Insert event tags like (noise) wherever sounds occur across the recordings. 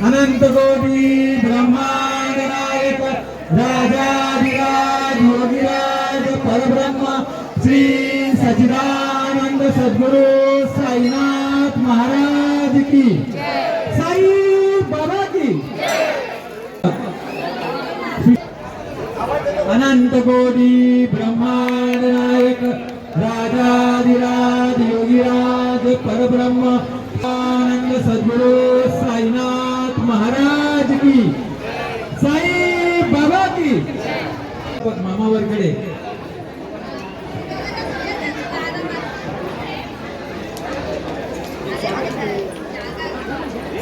अनंत कोटी ब्रह्मांड नायक राजाधिराज योगिराज परब्रह्म श्री सचिदानंद सद्गुरु साईनाथ महाराज की। साई बाबा की। अनंत कोटी ब्रह्मांड नायक राजाधिराज योगीराज परब्रह्म आनंद सद्गुरु साईनाथ महाराज की। साई बाबा की। मामा वरकडे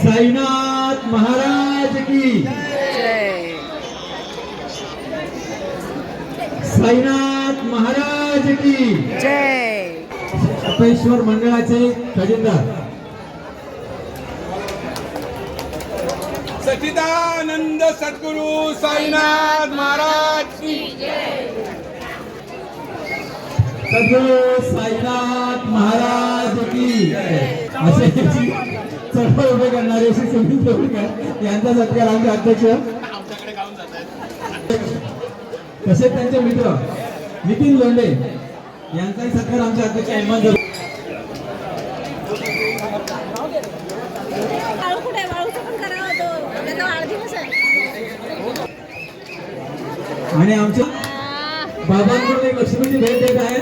साईनाथ महाराज की। साईनाथ महाराज की। जय। सपेश्वर मंडळाचे खजिनदार. सचिदानंद सद्गुरु साईनाथ महाराज सद्गुरु साईनाथ महाराज की असे (laughs) चढ उभे करणारे श्री सुनील यांचा सत्कार आमचे अध्यक्ष. तसेच त्यांचे मित्र नितीन लोंडे यांचाही सत्कार आमचे अध्यक्ष अहमद आणि आमच्या बाबांकडून लक्ष्मीची भेट देत आहे.